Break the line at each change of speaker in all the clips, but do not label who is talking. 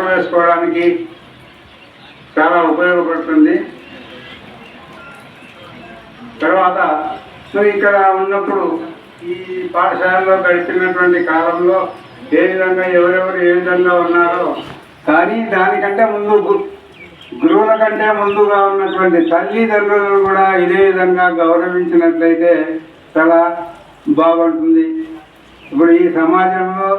నెమరు వేసుకోవడానికి చాలా ఉపయోగపడుతుంది. తర్వాత నువ్వు ఇక్కడ ఉన్నప్పుడు ఈ పాఠశాలలో గడిపినటువంటి కాలంలో ఏ విధంగా ఎవరెవరు ఏ విధంగా ఉన్నారో కానీ దానికంటే ముందు గురువుల కంటే ముందుగా ఉన్నటువంటి తల్లిదండ్రులను కూడా ఇదే విధంగా గౌరవించినట్లయితే చాలా బాగుంటుంది. ఇప్పుడు ఈ సమాజంలో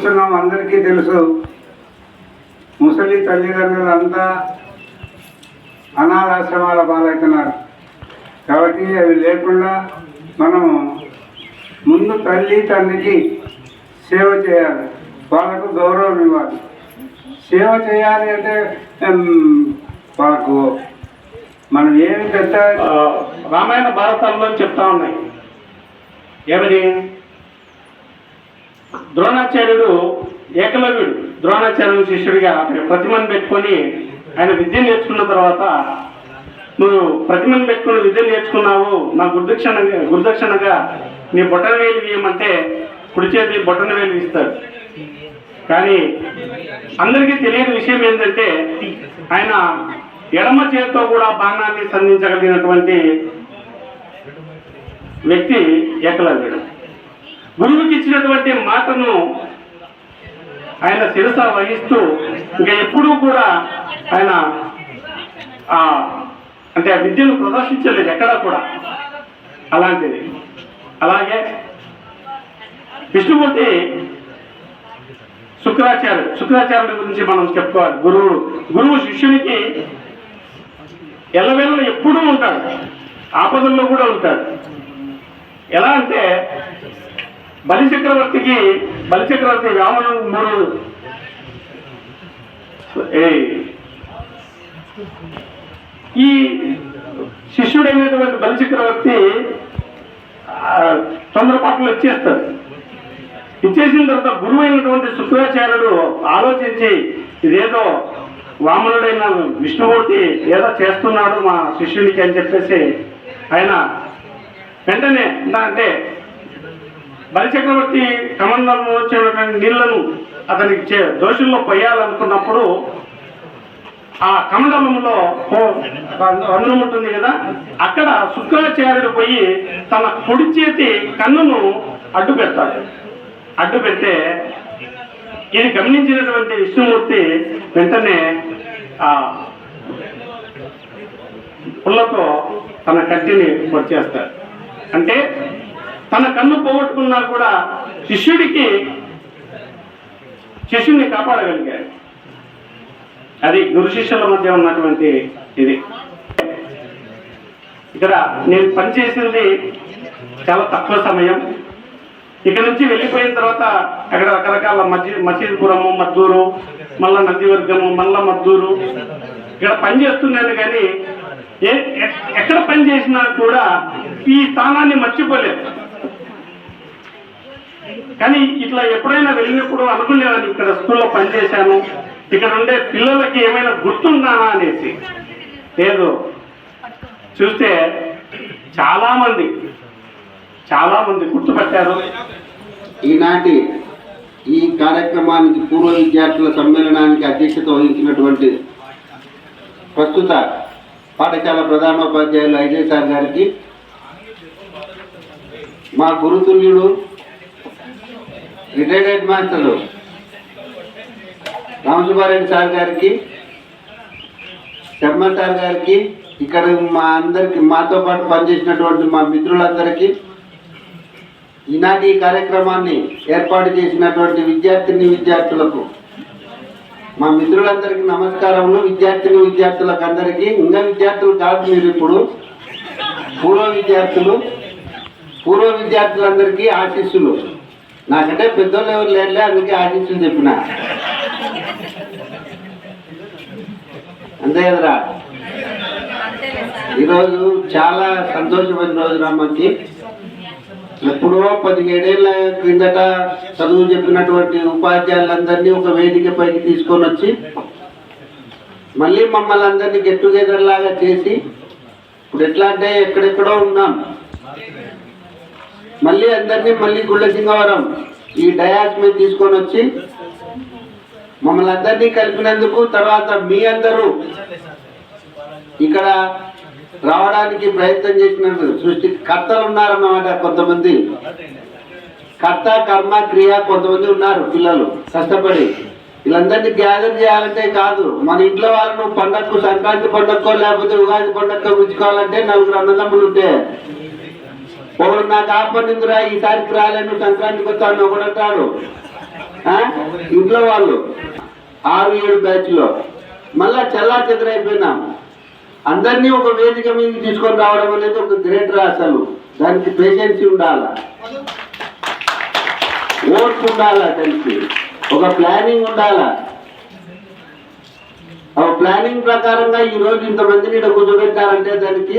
చూస్తున్నాం అందరికీ తెలుసు. ముసలి తల్లిదండ్రులు అంతా అనాథాశ్రమాల పాలవుతున్నారు. కాబట్టి అవి లేకుండా మనము ముందు తల్లి తండ్రికి సేవ చేయాలి. వాళ్ళకు గౌరవం ఇవ్వాలి. సేవ చేయాలి అంటే వాళ్ళకు మనం ఏమి పెద్ద
రామాయణ భారతాల్లో చెప్తా ఉన్నాయి. ఏమని? ద్రోణాచార్యుడు ఏకలవ్యుడు. ద్రోణాచార్యుడు శిష్యుడిగా అక్కడ ప్రతిమను పెట్టుకొని ఆయన విద్య నేర్చుకున్న తర్వాత నువ్వు ప్రతిమను పెట్టుకుని విద్య నేర్చుకున్నావు నా గురుదక్షిణ గురుదక్షిణగా నీ బొటన వేలు వేయమంటే కుడి చేతి బొటన వేలు ఇస్తాడు కానీ అందరికీ తెలియని విషయం ఏంటంటే ఆయన ఎడమ చేతితో కూడా బాణాన్ని సంధించగలిగినటువంటి వ్యక్తి ఏకలవ్యుడు. గురువుకి ఇచ్చినటువంటి మాటను ఆయన శిరస వహిస్తూ ఇంకా ఎప్పుడూ కూడా ఆయన ఆ అంటే ఆ విద్యను ప్రదర్శించలేదు ఎక్కడా కూడా. అలాంటిది. అలాగే విష్ణుమూర్తి శుక్రాచార్యుడు శుక్రాచార్యుడి గురించి మనం చెప్పుకోవాలి. గురువుడు గురువు శిష్యునికి ఎల్లవేళ ఎప్పుడూ ఉంటాడు. ఆపదల్లో కూడా ఉంటాడు. ఎలా అంటే బలిచక్రవర్తికి బలిచక్రవర్తి రావణుడు మూడు. ఈ శిష్యుడైనటువంటి బలిచక్రవర్తి తొందరపాట్లు వచ్చేస్తారు ఇచ్చేసిన తర్వాత గురువు అయినటువంటి శుక్రాచార్యుడు ఆలోచించి ఇదేదో వామనుడైన విష్ణుమూర్తి ఏదో చేస్తున్నాడు మా శిష్యునికి అని చెప్పేసి ఆయన వెంటనే అంటే బలిచక్రవర్తి కమండంలో వచ్చేటువంటి నీళ్ళను అతనికి చే దోషుల్లో పోయాలనుకున్నప్పుడు ఆ కమండలంలో అన్నం ఉంటుంది కదా అక్కడ శుక్రాచార్యుడు పోయి తన కుడి చేతి కన్నును అడ్డు పెడతాడు. అడ్డు పెడితే ఇది గమనించినటువంటి విష్ణుమూర్తి వెంటనే ఆ పుల్లతో తన కట్టిని వచ్చేస్తాడు అంటే తన కన్ను పోగొట్టుకున్నా కూడా శిష్యుడికి శిష్యుడిని కాపాడగలిగాడు. అది గురు శిష్యుల మధ్య ఉన్నటువంటి ఇది. ఇక్కడ నేను పనిచేసింది చాలా తక్కువ సమయం. ఇక్కడ నుంచి వెళ్ళిపోయిన తర్వాత అక్కడ రకరకాల మసీ మసీద్పురము మద్దూరు మళ్ళా నందివర్గము మళ్ళా మద్దూరు. ఇక్కడ పని చేస్తున్నాను కానీ ఏ ఎక్కడ పని చేసినా కూడా ఈ స్థానాన్ని మర్చిపోలేదు. కానీ ఇట్లా ఎప్పుడైనా వెళ్ళినప్పుడు అనుకునేవాడిని ఇక్కడ స్కూల్లో పనిచేశాను. ఇక్కడ ఉండే పిల్లలకి ఏమైనా గుర్తున్నానా అనేసి. లేదు. చూస్తే చాలా మంది చాలా మంది గుర్తుపట్టారు.
ఈనాటి ఈ కార్యక్రమానికి పూర్వ విద్యార్థుల సమ్మేళనానికి అధ్యక్షత వహించినటువంటి ప్రస్తుత పాఠశాల ప్రధానోపాధ్యాయులు అజయ్ సార్ గారికి మా గురుతుల్యుడు రిటైర్డ్ హెడ్ మాస్టర్లు రామసుబ్బారెడ్డి సార్ గారికి శర్మ సార్ గారికి ఇక్కడ మా అందరికి మాతో పాటు పనిచేసినటువంటి మా మిత్రులందరికీ ఈనాటి ఈ కార్యక్రమాన్ని ఏర్పాటు చేసినటువంటి విద్యార్థిని విద్యార్థులకు మా మిత్రులందరికీ నమస్కారములు. విద్యార్థిని విద్యార్థులకు అందరికీ ఇంకా విద్యార్థులు కాదు మీరు ఇప్పుడు పూర్వ విద్యార్థులు పూర్వ విద్యార్థులందరికీ ఆశీస్సులు. నాకంటే పెద్దోళ్ళు ఎవరు లేరులే అందుకే ఆశీస్సులు చెప్పిన. అంతే కదరా. ఈరోజు చాలా సంతోషమైన రోజు రామ్మకి ఎప్పుడో పదిహేడేళ్ళ క్రిందట చదువు చెప్పినటువంటి ఉపాధ్యాయులందరినీ ఒక వేదిక పైకి తీసుకొని వచ్చి మళ్ళీ మమ్మల్ని అందరినీ గెట్ టుగెదర్ లాగా చేసి ఇప్పుడు ఎట్లా అంటే ఎక్కడెక్కడో ఉన్నాం. మళ్ళీ అందరినీ మళ్ళీ గుళ్ళ సింగవరం ఈ డయాస్ మీద తీసుకొని వచ్చి మమ్మల్ని అందరినీ కలిపినందుకు తర్వాత మీ అందరూ ఇక్కడ రావడానికి ప్రయత్నం చేసినందుకు సృష్టి కర్తలు ఉన్నారన్నమాట కొంతమంది. కర్త కర్మ క్రియ కొంతమంది ఉన్నారు పిల్లలు కష్టపడి. వీళ్ళందరినీ గ్యాదర్ చేయాలంటే కాదు మన ఇంట్లో వాళ్ళను పండగకు సంక్రాంతి పండగకో లేకపోతే ఉగాది పండగకో ఉంచుకోవాలంటే నలుగురు అన్నదమ్ములు ఉంటే ఒకడు నాకు ఆపనిందిరా ఈసారికి రాలేను సంక్రాంతికి వస్తాను ఒకడు అంటాడు. ఇంట్లో వాళ్ళు. ఆరు ఏడు బ్యాచ్లో మళ్ళా చల్లా చెదరైపోయినాం అందరినీ ఒక వేదిక మీద తీసుకొని రావడం అనేది ఒక గ్రేట్ రా అసలు. దానికి పేషెన్సీ ఉండాల? ఓట్స్ ఉండాలా దానికి? ఒక ప్లానింగ్ ఉండాలా? ఆ ప్లానింగ్ ప్రకారంగా ఈ రోజు ఇంతమందిని ఇక్కడ కూర్చోబెట్టారంటే దానికి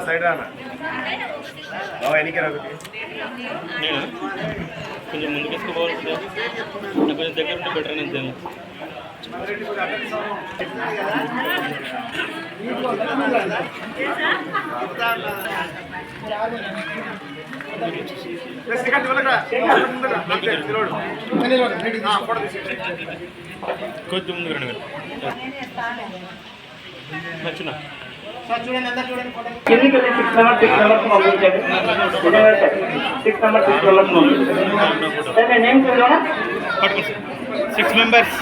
సైడ్ అన్న ఎన్నిక రాకపోతే
కొంచెం ముందుకు వేసుకోవాలి కొంచెం దగ్గర ఉంటే బెటర్ అనేది కొంచెం ముందుకు రండి. నచ్చిన?
వెళ్ళి సిక్స్ నెంబర్ సిక్స్ నెంబర్స్ పంపించండి. సిక్స్ నెంబర్ సిక్స్ నెంబర్స్ పంపించండి సరే నేను
సిక్స్ మెంబర్స్